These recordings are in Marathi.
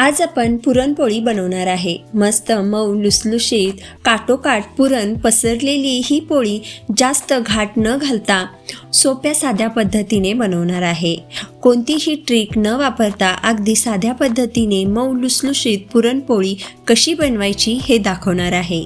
आज आपण पुरणपोळी बनवणार आहे. मस्त मऊ लुसलुशीत काटोकाट पुरण पसरलेली ही पोळी जास्त घाट न घालता सोप्या साध्या पद्धतीने बनवणार आहे. कोणतीही ट्रिक न वापरता अगदी साध्या पद्धतीने मऊ लुसलुशीत पुरणपोळी कशी बनवायची हे दाखवणार आहे.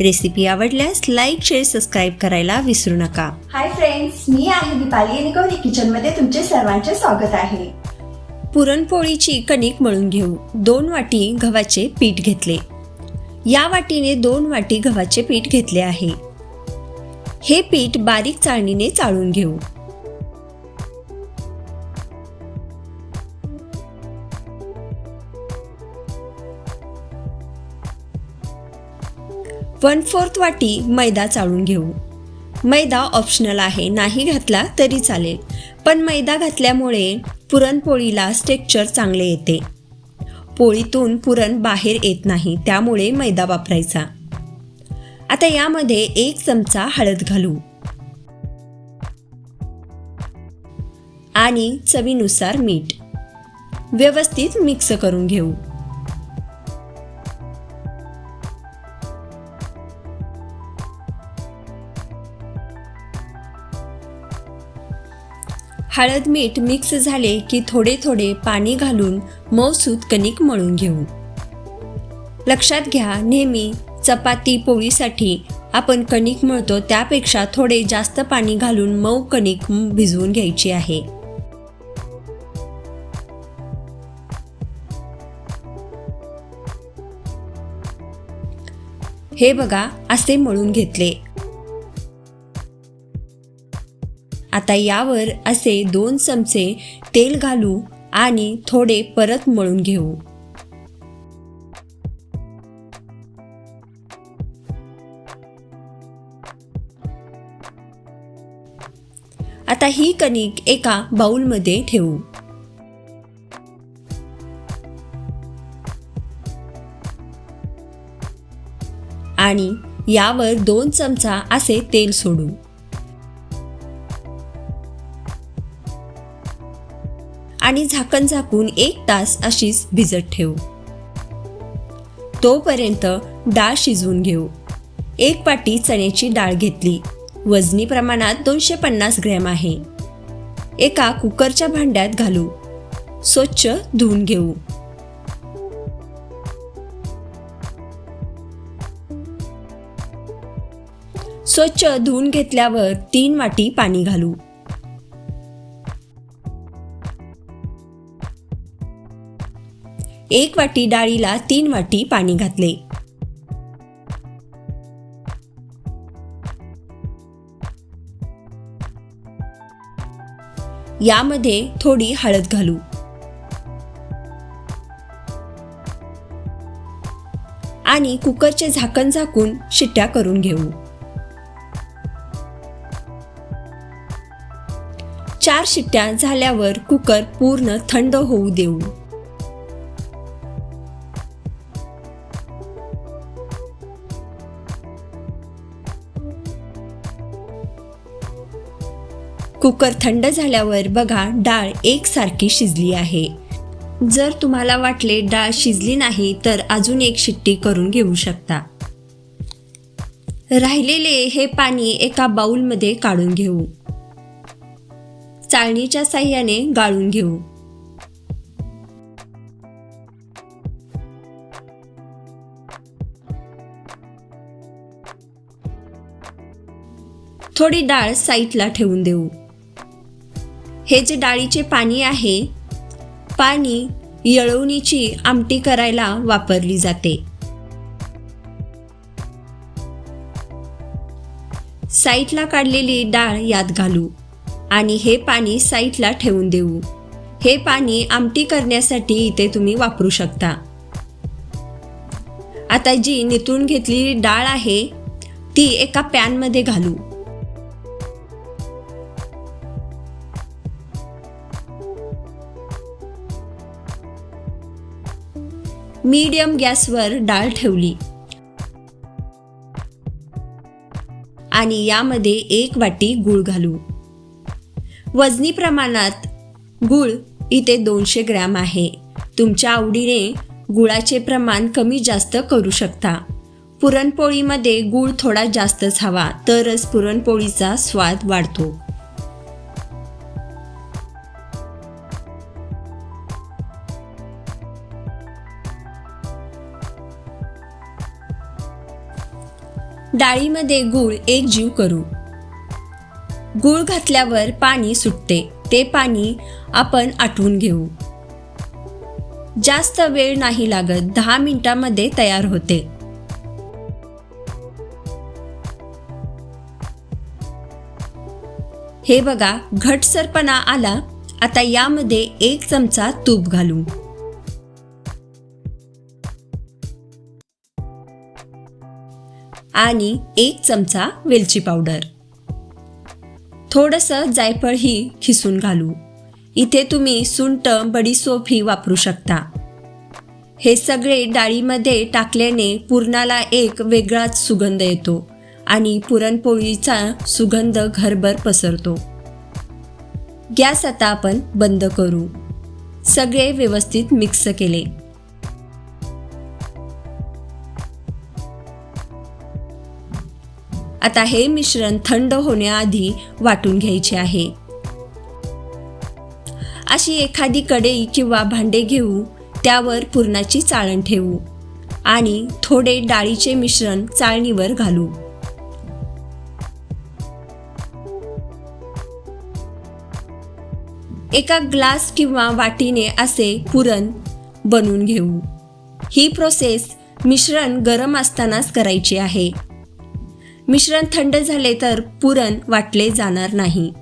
रेसिपी आवडल्यास लाईक शेअर सबस्क्राईब करायला विसरू नका. हाय फ्रेंड्स मी आहे दीपाली आणि किचनमध्ये तुमचे सर्वांचे स्वागत आहे. पुरणपोळीची कणिक मळून घेऊ दोन वाटी गव्हाचे पीठ घेतले. या वाटीने दोन वाटी गव्हाचे पीठ घेतले आहे. हे पीठ बारीक चाळणीने चाळून घेऊ. वन फोर्थ वाटी मैदा चाळून घेऊ. मैदा ऑप्शनल आहे. नाही घातला तरी चालेल. पण मैदा घातल्यामुळे पुरणपोळीला स्टेक्चर चांगले येते. पोळीतून पुरण बाहेर येत नाही त्यामुळे मैदा वापरायचा. आता यामध्ये एक चमचा हळद घालू. आणि चवीनुसार मीठ. व्यवस्थित मिक्स करून घेऊ. हळद मीठ मिक्स झाले की थोडे थोडे पाणी घालून मऊसूत कणिक मळून घेऊ. लक्षात घ्या नेहमी चपाती पोळीसाठी आपण कणिक मळतो त्यापेक्षा थोडे जास्त पाणी घालून मऊ कणिक भिजवून घ्यायची आहे. हे बघा असे मळून घेतले. आता यावर असे दोन चमचे तेल घालू आणि थोडे परत मळून घेऊ. आता ही कणिक एका बाऊलमध्ये ठेवू. आणि यावर दोन चमचा असे तेल सोडू. आणि झाकण झाकून एक तास अशीच भिजत ठेवू. तोपर्यंत डाळ शिजवून घेऊ. एक पाटी चण्याची डाळ घेतली. वजनी प्रमाणात दोनशे पन्नास ग्रॅम आहे. एका कुकरच्या भांड्यात घालू. स्वच्छ धुवून घेऊ. स्वच्छ धुवून घेतल्यावर तीन वाटी पाणी घालू. एक वाटी डाळीला तीन वाटी पाणी घातले. यामध्ये थोडी हळद घालू. आणि कुकरचे झाकण झाकून शिट्ट्या करून घेऊ. चार शिट्ट्या झाल्यावर कुकर पूर्ण थंड होऊ देऊ. कुकर थंड झाल्यावर बघा डाळ एकसारखी शिजली आहे. जर तुम्हाला वाटले डाळ शिजली नाही तर अजून एक शिट्टी करून घेऊ शकता. राहिलेले हे पाणी एका बाऊलमध्ये काढून घेऊ. चाळणीच्या साह्याने गाळून घेऊ. थोडी डाळ साईटला ठेवून देऊ. हे जे डाळीचे पाणी आहे पाणी यळवणीची आमटी करायला वापरली जाते. साईटला काढलेली डाळ यात घालू आणि हे पाणी साईटला ठेवून देऊ. हे पाणी आमटी करण्यासाठी इथे तुम्ही वापरू शकता. आता जी नितळून घेतलेली डाळ आहे ती एका पॅनमध्ये घालू. मीडियम गॅसवर डाळ ठेवली. आणि यामध्ये एक वाटी गूळ घालू. वजनी प्रमाणात गूळ इथे दोनशे ग्रॅम आहे. तुमच्या आवडीने गुळाचे प्रमाण कमी जास्त करू शकता. पुरणपोळीमध्ये गूळ थोडा जास्तच हवा तरच पुरणपोळीचा स्वाद वाढतो. डाळीमध्ये गूळ एक जीव करू. गूळ घातल्यावर पाणी सुटते. ते पाणी आपण आटवून घेऊ. जास्त वेळ नाही लागत. दहा मिनिटांमध्ये तयार होते. हे बघा घटसरपणा आला. आता यामध्ये एक चमचा तूप घालू. आणि एक चमचा वेलची पावडर. थोडंसं जायफळही खिसून घालू. इथे तुम्ही सुंट बडीसोप ही वापरू शकता. हे सगळे डाळीमध्ये टाकल्याने पुरणाला एक वेगळाच सुगंध येतो आणि पुरणपोळीचा सुगंध घरभर पसरतो. गॅस आता आपण बंद करू. सगळे व्यवस्थित मिक्स केले. आता हे मिश्रण थंड होण्याआधी वाटून घ्यायचे आहे. अशी एखादी कढई किंवा भांडे घेऊ त्यावर पुरणाची चाळण ठेवू आणि थोडे डाळीचे मिश्रण चाळणीवर घालू. एका ग्लास किंवा वाटीने असे पुरण बनवून घेऊ. ही प्रोसेस मिश्रण गरम असतानाच करायची आहे. मिश्रण थंड झाले तर पुरण वाटले जाणार नाही.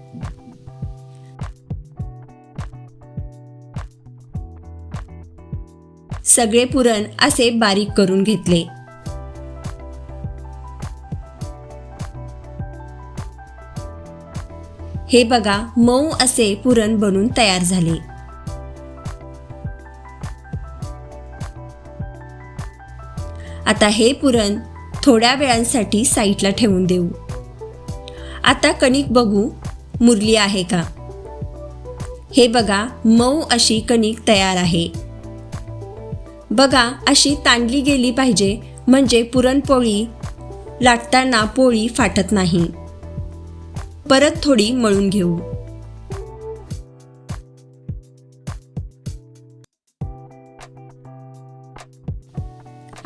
सगळे पुरण असे बारीक करून घेतले. हे बघा मऊ असे पुरण बनून तयार झाले. आता हे पुरण थोड्या वेळांसाठी साईडला ठेवून देऊ. आता कणिक बघू मुरली आहे का? हे बघा मऊ अशी कणिक तयार आहे. बघा अशी तांडली गेली पाहिजे म्हणजे पुरणपोळी लाटताना पोळी फाटत नाही. परत थोडी मळून घेऊ.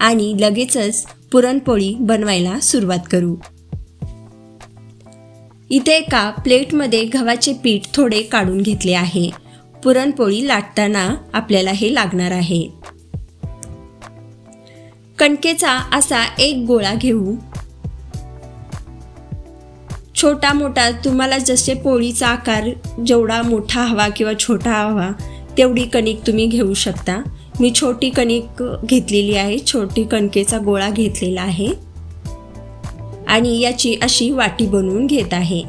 आणि लगेचच पुरणपोळी बनवायला सुरुवात करू. इथे एका प्लेटमध्ये गव्हाचे पीठ थोडे काढून घेतले आहे. पुरणपोळी लाटताना आपल्याला हे लागणार आहे. कणकेचा असा एक गोळा घेऊ. छोटा मोठा तुम्हाला जसे पोळीचा आकार जेवढा मोठा हवा किंवा छोटा हवा तेवढी कणिक तुम्ही घेऊ शकता. मी छोटी कणिक घेतलेली आहे. छोटी कणकेचा गोळा घेतलेला आहे. आणि याची अशी वाटी बनवून घेत आहे.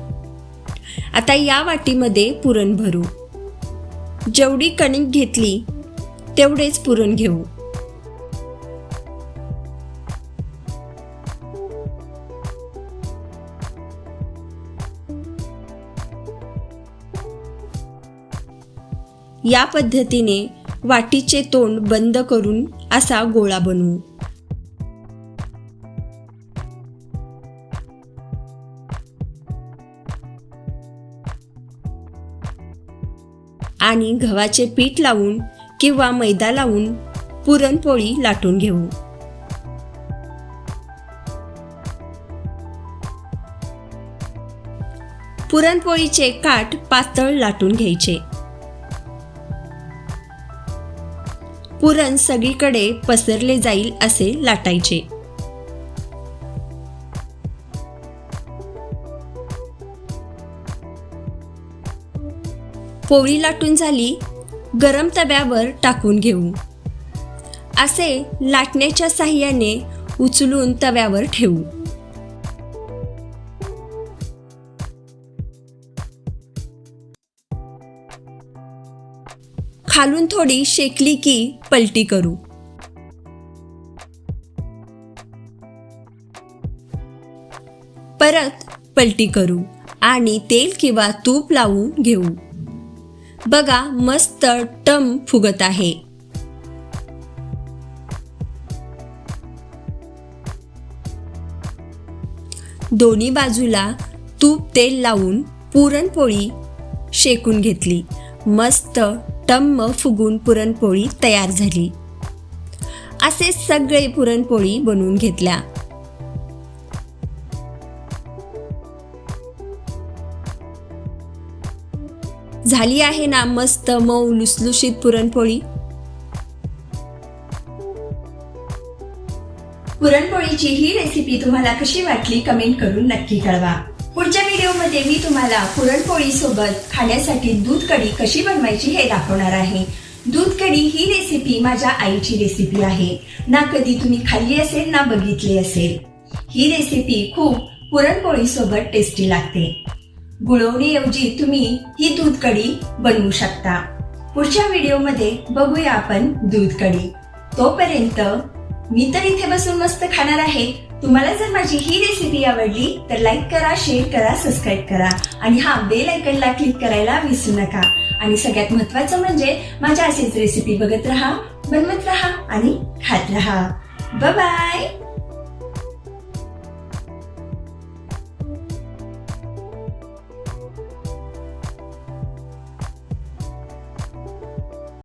आता या वाटीमध्ये पुरण भरू. जेवढी कणिक घेतली तेवढेच पुरण घेऊ. या पद्धतीने वाटीचे तोंड बंद करून असा गोळा बनवू. आणि गव्हाचे पीठ लावून किंवा मैदा लावून पुरणपोळी लाटून घेऊ. पुरणपोळीचे काठ पातळ लाटून घ्यायचे. पुरण सगळीकडे पसरले जाईल असे लाटायचे. पोळी लाटून झाली गरम तव्यावर टाकून घेऊ. असे लाटण्याच्या साह्याने उचलून तव्यावर ठेवू. खालून थोडी शेकली की पलटी करू. परत पलटी करू आणि तेल किंवा तूप लावून घेऊ. बघा मस्त टम फुगत आहे. दोन्ही बाजूला तूप तेल लावून पुरणपोळी शेकून घेतली. मस्त टम्म फुगून पुरणपोळी तयार झाली. असे सगळे पुरणपोळी बनवून घेतल्या. झाली आहे ना मस्त मऊ लुसलुशीत पुरणपोळी? पुरणपोळीची ही रेसिपी तुम्हाला कशी वाटली कमेंट करून नक्की कळवा. व्हिडिओमध्ये मी तुम्हाला पुरणपोळीसोबत खाण्यासाठी दूध कढी कशी बनवायची हे दाखवणार आहे. दूध कढी ही रेसिपी माझ्या आईची रेसिपी आहे. ना कधी तुम्ही खाल्ली असेल ना बघितली असेल. ही रेसिपी खूप पुरणपोळीसोबत टेस्टी लागते. गुळवणीऐवजी तुम्ही ही दूध कढी बनवू शकता. पुढच्या व्हिडिओमध्ये बघूया आपण दूध कढी. तोपर्यंत मी तर इथे बसून मस्त खाणार आहे. तुम्हाला जर माझी ही रेसिपी आवडली तर लाईक करा शेअर करा सबस्क्राईब करा. आणि हा बेल आयकनला क्लिक करायला विसरू नका. आणि सगळ्यात महत्वाचं म्हणजे माझ्या असेच रेसिपी बघत राहा बनवत राहा आणि खात राहा. बाय